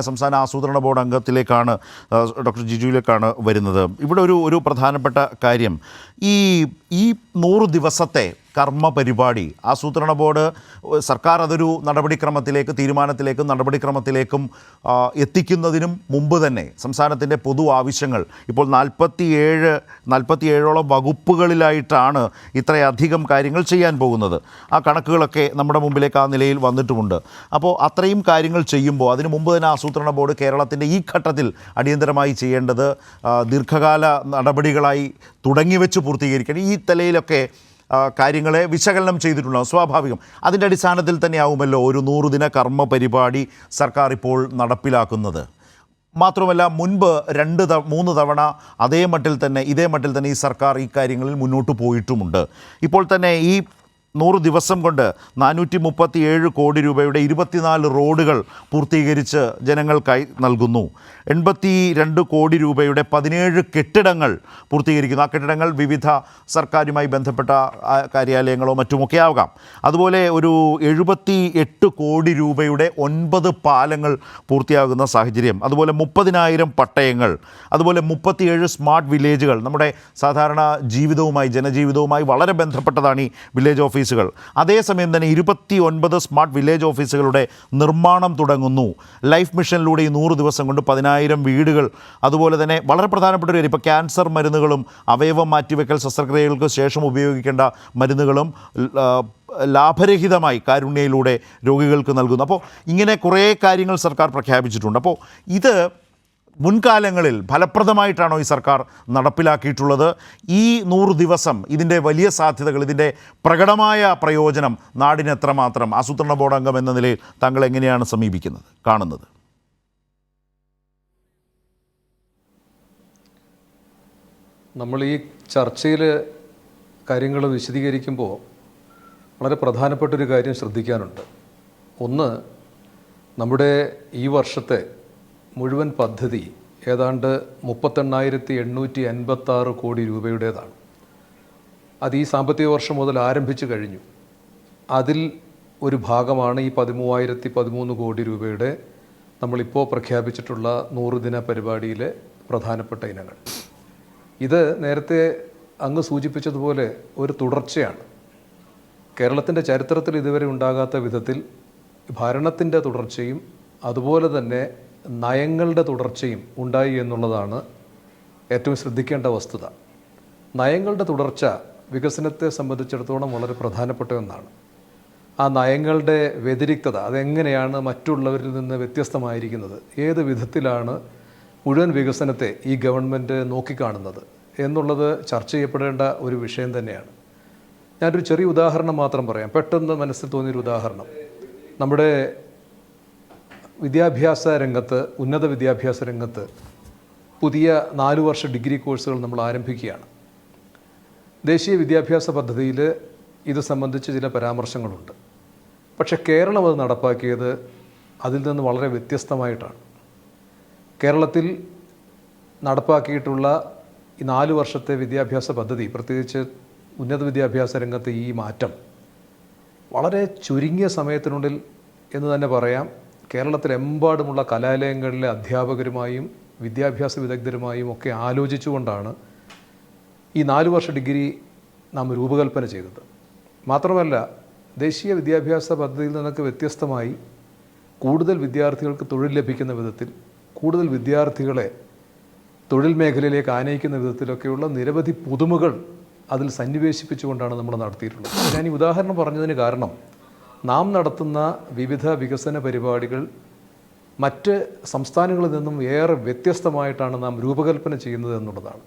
സംസ്ഥാന ആസൂത്രണ board അംഗത്തിലേക്കാണ് doctor ജിജുവിലേക്കാണ് വരുന്നത്. ഇവിടെ ഒരു ഒരു പ്രധാനപ്പെട്ട കാര്യം. ഈ ഈ നൂറ് ദിവസത്തെ കർമ്മ പരിപാടി ആസൂത്രണ ബോർഡ് സർക്കാർ അതൊരു നടപടിക്രമത്തിലേക്ക് തീരുമാനത്തിലേക്കും നടപടിക്രമത്തിലേക്കും എത്തിക്കുന്നതിനും മുമ്പ് തന്നെ സംസ്ഥാനത്തിന്റെ പൊതു ആവശ്യങ്ങൾ. ഇപ്പോൾ നാൽപ്പത്തിയേഴ് നാൽപ്പത്തിയേഴോളം വകുപ്പുകളിലായിട്ടാണ് ഇത്രയധികം കാര്യങ്ങൾ ചെയ്യാൻ പോകുന്നത്. ആ കണക്കുകളൊക്കെ നമ്മുടെ മുമ്പിലേക്ക് ആ നിലയിൽ വന്നിട്ടുമുണ്ട്. അപ്പോൾ അത്രയും കാര്യങ്ങൾ ചെയ്യുമ്പോൾ അതിന് മുമ്പ് തന്നെ ആസൂത്രണ ബോർഡ് കേരളത്തിന്റെ ഈ ഘട്ടത്തിൽ അടിയന്തരമായി ചെയ്യേണ്ടത് ദീർഘകാല നടപടികളായി തുടങ്ങിവെച്ച് പൂർത്തീകരിക്കണം ഈ നിലയിലൊക്കെ ആ, കാര്യങ്ങളെ വിശകലനം ചെയ്തിട്ടുണ്ടാകും സ്വാഭാവികം. അതിന്റെ അടിസ്ഥാനത്തിൽ തന്നെയാവുമല്ലോ ഒരു നൂറുദിന കർമ്മ പരിപാടി സർക്കാർ ഇപ്പോൾ നടപ്പിലാക്കുന്നത്. മാത്രമല്ല മുൻപ് രണ്ട് ത മൂന്ന് തവണ അതേ മട്ടിൽ തന്നെ ഇതേ മട്ടിൽ തന്നെ ഈ സർക്കാർ ഈ കാര്യങ്ങളിൽ മുന്നോട്ട് പോയിട്ടുമുണ്ട്. ഇപ്പോൾ തന്നെ ഈ നൂറ് ദിവസം കൊണ്ട് നാനൂറ്റി മുപ്പത്തി ഏഴ് കോടി രൂപയുടെ ഇരുപത്തിനാല് റോഡുകൾ പൂർത്തീകരിച്ച് ജനങ്ങൾക്കായി നൽകുന്നു. എൺപത്തി രണ്ട് കോടി രൂപയുടെ പതിനേഴ് കെട്ടിടങ്ങൾ പൂർത്തീകരിക്കുന്നു. ആ കെട്ടിടങ്ങൾ വിവിധ സർക്കാരുമായി ബന്ധപ്പെട്ട കാര്യാലയങ്ങളോ മറ്റുമൊക്കെ ആകാം. അതുപോലെ ഒരു എഴുപത്തി എട്ട് കോടി രൂപയുടെ ഒൻപത് പാലങ്ങൾ പൂർത്തിയാകുന്ന സാഹചര്യം. അതുപോലെ മുപ്പതിനായിരം പട്ടയങ്ങൾ. അതുപോലെ മുപ്പത്തിയേഴ് സ്മാർട്ട് വില്ലേജുകൾ. നമ്മുടെ സാധാരണ ജീവിതവുമായി ജനജീവിതവുമായി വളരെ ബന്ധപ്പെട്ടതാണ് ഈ വില്ലേജ് ഓഫീസുകൾ. അതേസമയം തന്നെ ഇരുപത്തി ഒൻപത് സ്മാർട്ട് വില്ലേജ് ഓഫീസുകളുടെ നിർമ്മാണം തുടങ്ങുന്നു. ലൈഫ് മിഷനിലൂടെ ഈ നൂറ് ദിവസം കൊണ്ട് പതിനായിരം വീടുകൾ. അതുപോലെ തന്നെ വളരെ പ്രധാനപ്പെട്ട ഒരു കാര്യം ഇപ്പോൾ ക്യാൻസർ മരുന്നുകളും അവയവം മാറ്റിവെക്കൽ ശസ്ത്രക്രിയകൾക്ക് ശേഷം ഉപയോഗിക്കേണ്ട മരുന്നുകളും ലാഭരഹിതമായി കാരുണ്യയിലൂടെ രോഗികൾക്ക് നൽകുന്നു. അപ്പോൾ ഇങ്ങനെ കുറേ കാര്യങ്ങൾ സർക്കാർ പ്രഖ്യാപിച്ചിട്ടുണ്ട്. അപ്പോൾ ഇത് മുൻകാലങ്ങളിൽ ഫലപ്രദമായിട്ടാണോ ഈ സർക്കാർ നടപ്പിലാക്കിയിട്ടുള്ളത്? ഈ നൂറ് ദിവസം ഇതിന്റെ വലിയ സാധ്യതകൾ ഇതിന്റെ പ്രകടമായ പ്രയോജനം നാടിന് എത്രമാത്രം ആസൂത്രണ ബോർഡ് അംഗം എന്ന നിലയിൽ താങ്കൾ എങ്ങനെയാണ് സമീപിക്കുന്നത് കാണുന്നത്? നമ്മൾ ഈ ചർച്ചയിൽ കാര്യങ്ങൾ വിശദീകരിക്കുമ്പോൾ വളരെ പ്രധാനപ്പെട്ടൊരു കാര്യം ശ്രദ്ധിക്കാനുണ്ട്. ഒന്ന് നമ്മുടെ ഈ വർഷത്തെ മുഴുവൻ പദ്ധതി ഏതാണ്ട് മുപ്പത്തെണ്ണായിരത്തി എണ്ണൂറ്റി അൻപത്താറ് കോടി രൂപയുടേതാണ്. അത് ഈ സാമ്പത്തിക വർഷം മുതൽ ആരംഭിച്ചു കഴിഞ്ഞു. അതിൽ ഒരു ഭാഗമാണ് ഈ പതിമൂവായിരത്തി പതിമൂന്ന് കോടി രൂപയുടെ നമ്മളിപ്പോൾ പ്രഖ്യാപിച്ചിട്ടുള്ള നൂറുദിന പരിപാടിയിലെ പ്രധാനപ്പെട്ട ഇനങ്ങൾ. ഇത് നേരത്തെ അങ്ങ് സൂചിപ്പിച്ചതുപോലെ ഒരു തുടർച്ചയാണ്. കേരളത്തിന്റെ ചരിത്രത്തിൽ ഇതുവരെ ഉണ്ടാകാത്ത വിധത്തിൽ ഭരണത്തിന്റെ തുടർച്ചയും അതുപോലെ തന്നെ നയങ്ങളുടെ തുടർച്ചയും ഉണ്ടായി എന്നുള്ളതാണ് ഏറ്റവും ശ്രദ്ധിക്കേണ്ട വസ്തുത. നയങ്ങളുടെ തുടർച്ച വികസനത്തെ സംബന്ധിച്ചിടത്തോളം വളരെ പ്രധാനപ്പെട്ട ഒന്നാണ്. ആ നയങ്ങളുടെ വ്യതിരിക്തത അതെങ്ങനെയാണ് മറ്റുള്ളവരിൽ നിന്ന് വ്യത്യസ്തമായിരിക്കുന്നത്? ഏത് വിധത്തിലാണ് മുഴുവൻ വികസനത്തെ ഈ ഗവൺമെന്റ് നോക്കിക്കാണുന്നത്? എന്നുള്ളത് ചർച്ച ചെയ്യപ്പെടേണ്ട ഒരു വിഷയം തന്നെയാണ്. ഞാനൊരു ചെറിയ ഉദാഹരണം മാത്രം പറയാം. പെട്ടെന്ന് മനസ്സിൽ തോന്നിയൊരു ഉദാഹരണം. നമ്മുടെ വിദ്യാഭ്യാസ രംഗത്ത് ഉന്നത വിദ്യാഭ്യാസ രംഗത്ത് പുതിയ നാല് വർഷ ഡിഗ്രി കോഴ്സുകൾ നമ്മൾ ആരംഭിക്കുകയാണ്. ദേശീയ വിദ്യാഭ്യാസ പദ്ധതിയിൽ ഇത് സംബന്ധിച്ച് ചില പരാമർശങ്ങളുണ്ട്. പക്ഷെ കേരളം അത് നടപ്പാക്കിയത് അതിൽ നിന്ന് വളരെ വ്യത്യസ്തമായിട്ടാണ്. കേരളത്തിൽ നടപ്പാക്കിയിട്ടുള്ള ഈ നാല് വർഷത്തെ വിദ്യാഭ്യാസ പദ്ധതി പ്രത്യേകിച്ച് ഉന്നത വിദ്യാഭ്യാസ രംഗത്തെ ഈ മാറ്റം വളരെ ചുരുങ്ങിയ സമയത്തിനുള്ളിൽ എന്ന് തന്നെ പറയാം. കേരളത്തിലെമ്പാടുമുള്ള കലാലയങ്ങളിലെ അധ്യാപകരുമായും വിദ്യാഭ്യാസ വിദഗ്ധരുമായും ഒക്കെ ആലോചിച്ചുകൊണ്ടാണ് ഈ നാല് വർഷ ഡിഗ്രി നാം രൂപകൽപ്പന ചെയ്തത്. മാത്രമല്ല ദേശീയ വിദ്യാഭ്യാസ പദ്ധതിയിൽ നിന്നൊക്കെ വ്യത്യസ്തമായി കൂടുതൽ വിദ്യാർത്ഥികൾക്ക് തൊഴിൽ ലഭിക്കുന്ന വിധത്തിൽ കൂടുതൽ വിദ്യാർത്ഥികളെ തൊഴിൽ മേഖലയിലേക്ക് ആനയിക്കുന്ന വിധത്തിലൊക്കെയുള്ള നിരവധി പുതുമകൾ അതിൽ സന്നിവേശിപ്പിച്ചുകൊണ്ടാണ് നമ്മൾ നടത്തിയിട്ടുള്ളത്. ഞാൻ ഈ ഉദാഹരണം പറഞ്ഞതിന് കാരണം നാം നടത്തുന്ന വിവിധ വികസന പരിപാടികൾ മറ്റ് സംസ്ഥാനങ്ങളിൽ നിന്നും ഏറെ വ്യത്യസ്തമായിട്ടാണ് നാം രൂപകൽപ്പന ചെയ്യുന്നത് എന്നുള്ളതാണ്.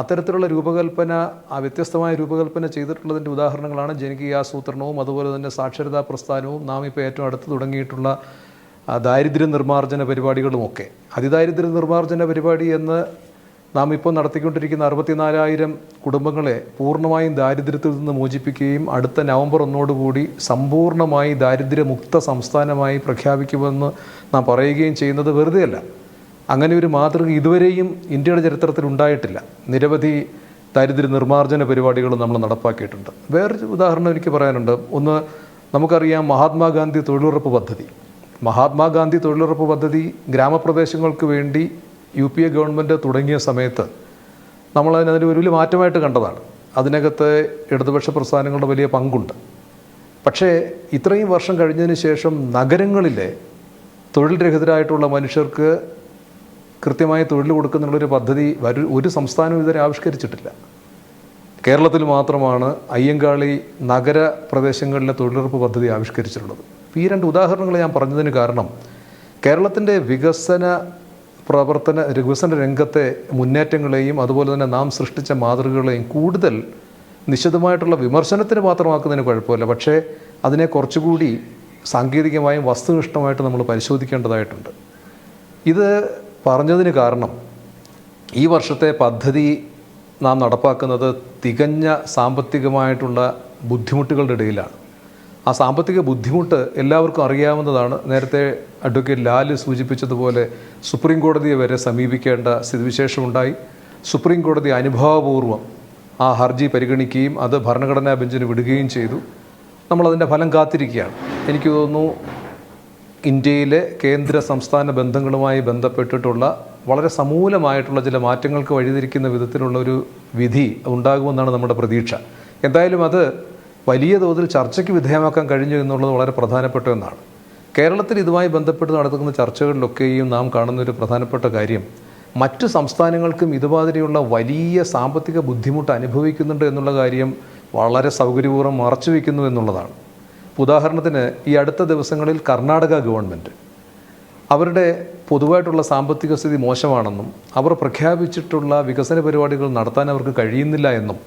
അത്തരത്തിലുള്ള രൂപകൽപ്പന ആ വ്യത്യസ്തമായ രൂപകൽപ്പന ചെയ്തിട്ടുള്ളതിന്റെ ഉദാഹരണങ്ങളാണ് ജനകീയാസൂത്രണവും അതുപോലെ തന്നെ സാക്ഷരതാ പ്രസ്ഥാനവും നാം ഇപ്പോൾ ഏറ്റവും അടുത്ത് തുടങ്ങിയിട്ടുള്ള ദാരിദ്ര്യ നിർമ്മാർജന പരിപാടികളുമൊക്കെ. അതിദാരിദ്ര്യ നിർമ്മാർജന പരിപാടി എന്ന് നാം ഇപ്പോൾ നടത്തിക്കൊണ്ടിരിക്കുന്ന അറുപത്തിനാലായിരം കുടുംബങ്ങളെ പൂർണമായും ദാരിദ്ര്യത്തിൽ നിന്ന് മോചിപ്പിക്കുകയും അടുത്ത നവംബർ ഒന്നോടുകൂടി സമ്പൂർണമായി ദാരിദ്ര്യമുക്ത സംസ്ഥാനമായി പ്രഖ്യാപിക്കുമെന്ന് നാം പറയുകയും ചെയ്യുന്നത് വെറുതെയല്ല. അങ്ങനെ ഒരു മാതൃക ഇതുവരെയും ഇന്ത്യയുടെ ചരിത്രത്തിൽ ഉണ്ടായിട്ടില്ല. നിരവധി ദാരിദ്ര്യ നിർമ്മാർജന പരിപാടികൾ നമ്മൾ നടപ്പാക്കിയിട്ടുണ്ട്. വേറൊരു ഉദാഹരണം എനിക്ക് പറയാനുണ്ട്. ഒന്ന് നമുക്കറിയാം മഹാത്മാഗാന്ധി തൊഴിലുറപ്പ് പദ്ധതി. മഹാത്മാഗാന്ധി തൊഴിലുറപ്പ് പദ്ധതി ഗ്രാമപ്രദേശങ്ങൾക്ക് വേണ്ടി യു പി എ ഗവൺമെന്റ് തുടങ്ങിയ സമയത്ത് നമ്മൾ അതിനൊരു വലിയ മാറ്റമായിട്ട് കണ്ടതാണ്. അതിനകത്ത് ഇടതുപക്ഷ പ്രസ്ഥാനങ്ങളുടെ വലിയ പങ്കുണ്ട്. പക്ഷേ ഇത്രയും വർഷം കഴിഞ്ഞതിന് ശേഷം നഗരങ്ങളിലെ തൊഴിൽ രഹിതരായിട്ടുള്ള മനുഷ്യർക്ക് കൃത്യമായി തൊഴിൽ കൊടുക്കുന്നുള്ളൊരു പദ്ധതി വരു ഒരു സംസ്ഥാനവും ഇതുവരെ ആവിഷ്കരിച്ചിട്ടില്ല. കേരളത്തിൽ മാത്രമാണ് അയ്യങ്കാളി നഗര പ്രദേശങ്ങളിലെ തൊഴിലുറപ്പ് പദ്ധതി ആവിഷ്കരിച്ചിട്ടുള്ളത്. ഈ രണ്ട് ഉദാഹരണങ്ങൾ ഞാൻ പറഞ്ഞതിന് കാരണം കേരളത്തിന്റെ വികസന പ്രവർത്തന വികസന രംഗത്തെ മുന്നേറ്റങ്ങളെയും അതുപോലെ തന്നെ നാം സൃഷ്ടിച്ച മാതൃകകളെയും കൂടുതൽ നിശിതമായിട്ടുള്ള വിമർശനത്തിന് മാത്രമാക്കുന്നതിന് കുഴപ്പമില്ല. പക്ഷേ അതിനെ കുറച്ചുകൂടി സാങ്കേതികമായും വസ്തുനിഷ്ഠമായിട്ട് നമ്മൾ പരിശോധിക്കേണ്ടതായിട്ടുണ്ട്. ഇത് പറഞ്ഞതിന് കാരണം ഈ വർഷത്തെ പദ്ധതി നാം നടപ്പാക്കുന്നത് തികഞ്ഞ സാമ്പത്തികമായിട്ടുള്ള ബുദ്ധിമുട്ടുകളുടെ ഇടയിലാണ്. ആ സാമ്പത്തിക ബുദ്ധിമുട്ട് എല്ലാവർക്കും അറിയാവുന്നതാണ്. നേരത്തെ അഡ്വക്കേറ്റ് ലാൽ സൂചിപ്പിച്ചതുപോലെ സുപ്രീം കോടതിയെ വരെ സമീപിക്കേണ്ട സ്ഥിതിവിശേഷമുണ്ടായി. സുപ്രീം കോടതി അനുഭാവപൂർവം ആ ഹർജി പരിഗണിക്കുകയും അത് ഭരണഘടനാ ബെഞ്ചിന് വിടുകയും ചെയ്തു. നമ്മളതിന്റെ ഫലം കാത്തിരിക്കുകയാണ്. എനിക്ക് തോന്നുന്നു ഇന്ത്യയിലെ കേന്ദ്ര സംസ്ഥാന ബന്ധങ്ങളുമായി ബന്ധപ്പെട്ടിട്ടുള്ള വളരെ സമൂലമായിട്ടുള്ള ചില മാറ്റങ്ങൾക്ക് വഴിതിരിക്കുന്ന വിധത്തിലുള്ള ഒരു വിധി ഉണ്ടാകുമെന്നാണ് നമ്മുടെ പ്രതീക്ഷ. എന്തായാലും അത് വലിയ തോതിൽ ചർച്ചയ്ക്ക് വിധേയമാക്കാൻ കഴിഞ്ഞു എന്നുള്ളത് വളരെ പ്രധാനപ്പെട്ട ഒന്നാണ്. കേരളത്തിൽ ഇതുമായി ബന്ധപ്പെട്ട് നടത്തുന്ന ചർച്ചകളിലൊക്കെയും നാം കാണുന്ന ഒരു പ്രധാനപ്പെട്ട കാര്യം മറ്റു സംസ്ഥാനങ്ങൾക്കും ഇതുമാതിരിയുള്ള വലിയ സാമ്പത്തിക ബുദ്ധിമുട്ട് അനുഭവിക്കുന്നുണ്ട് എന്നുള്ള കാര്യം വളരെ സൗകര്യപൂർവം മറച്ചു വയ്ക്കുന്നു എന്നുള്ളതാണ്. ഉദാഹരണത്തിന് ഈ അടുത്ത ദിവസങ്ങളിൽ കർണാടക ഗവൺമെന്റ് അവരുടെ പൊതുവായിട്ടുള്ള സാമ്പത്തിക സ്ഥിതി മോശമാണെന്നും അവർ പ്രഖ്യാപിച്ചിട്ടുള്ള വികസന പരിപാടികൾ നടത്താൻ അവർക്ക് കഴിയുന്നില്ല എന്നും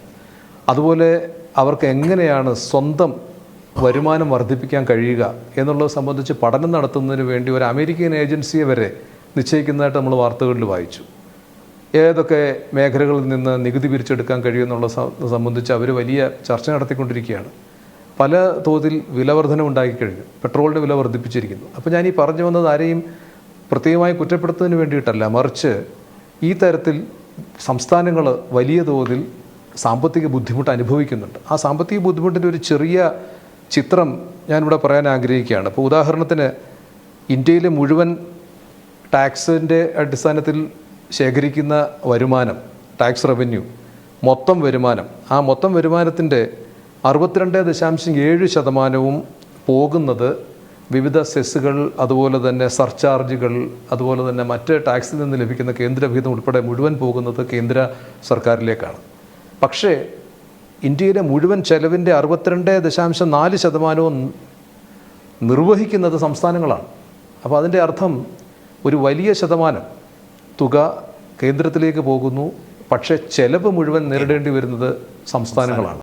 അതുപോലെ അവർക്ക് എങ്ങനെയാണ് സ്വന്തം വരുമാനം വർദ്ധിപ്പിക്കാൻ കഴിയുക എന്നുള്ളത് സംബന്ധിച്ച് പഠനം നടത്തുന്നതിന് വേണ്ടി ഒരു അമേരിക്കൻ ഏജൻസിയെ വരെ നിശ്ചയിക്കുന്നതായിട്ട് നമ്മൾ വാർത്തകളിൽ വായിച്ചു. ഏതൊക്കെ മേഖലകളിൽ നിന്ന് നികുതി പിരിച്ചെടുക്കാൻ കഴിയുമെന്നുള്ള സംബന്ധിച്ച് അവർ വലിയ ചർച്ച നടത്തിക്കൊണ്ടിരിക്കുകയാണ്. പല തോതിൽ വിലവർധന ഉണ്ടാക്കിക്കഴിഞ്ഞു പെട്രോളിന്റെ വില വർദ്ധിപ്പിച്ചിരിക്കുന്നു. അപ്പോൾ ഞാൻ ഈ പറഞ്ഞു വന്നത് ആരെയും പ്രത്യേകമായി കുറ്റപ്പെടുത്തുന്നതിന് വേണ്ടിയിട്ടല്ല. മറിച്ച് ഈ തരത്തിൽ സംസ്ഥാനങ്ങൾ വലിയ തോതിൽ സാമ്പത്തിക ബുദ്ധിമുട്ട് അനുഭവിക്കുന്നുണ്ട്. ആ സാമ്പത്തിക ബുദ്ധിമുട്ടിന്റെ ഒരു ചെറിയ ചിത്രം ഞാനിവിടെ പറയാൻ ആഗ്രഹിക്കുകയാണ്. ഇപ്പോൾ ഉദാഹരണത്തിന് ഇന്ത്യയിലെ മുഴുവൻ ടാക്സിന്റെ അടിസ്ഥാനത്തിൽ ശേഖരിക്കുന്ന വരുമാനം ടാക്സ് റവന്യൂ മൊത്തം വരുമാനം ആ മൊത്തം വരുമാനത്തിന്റെ അറുപത്തിരണ്ട് ദശാംശം ഏഴ് ശതമാനവും പോകുന്നത് വിവിധ സെസ്സുകൾ അതുപോലെ തന്നെ സർചാർജുകൾ അതുപോലെ തന്നെ മറ്റ് ടാക്സിൽ നിന്ന് ലഭിക്കുന്ന കേന്ദ്രവിഹിതം ഉൾപ്പെടെ മുഴുവൻ പോകുന്നത് കേന്ദ്ര സർക്കാരിലേക്കാണ്. പക്ഷേ ഇന്ത്യയിലെ മുഴുവൻ ചെലവിന്റെ അറുപത്തിരണ്ട് ദശാംശം നാല് ശതമാനവും നിർവഹിക്കുന്നത് സംസ്ഥാനങ്ങളാണ്. അപ്പോൾ അതിന്റെ അർത്ഥം ഒരു വലിയ ശതമാനം തുക കേന്ദ്രത്തിലേക്ക് പോകുന്നു. പക്ഷേ ചെലവ് മുഴുവൻ നേരിടേണ്ടി വരുന്നത് സംസ്ഥാനങ്ങളാണ്.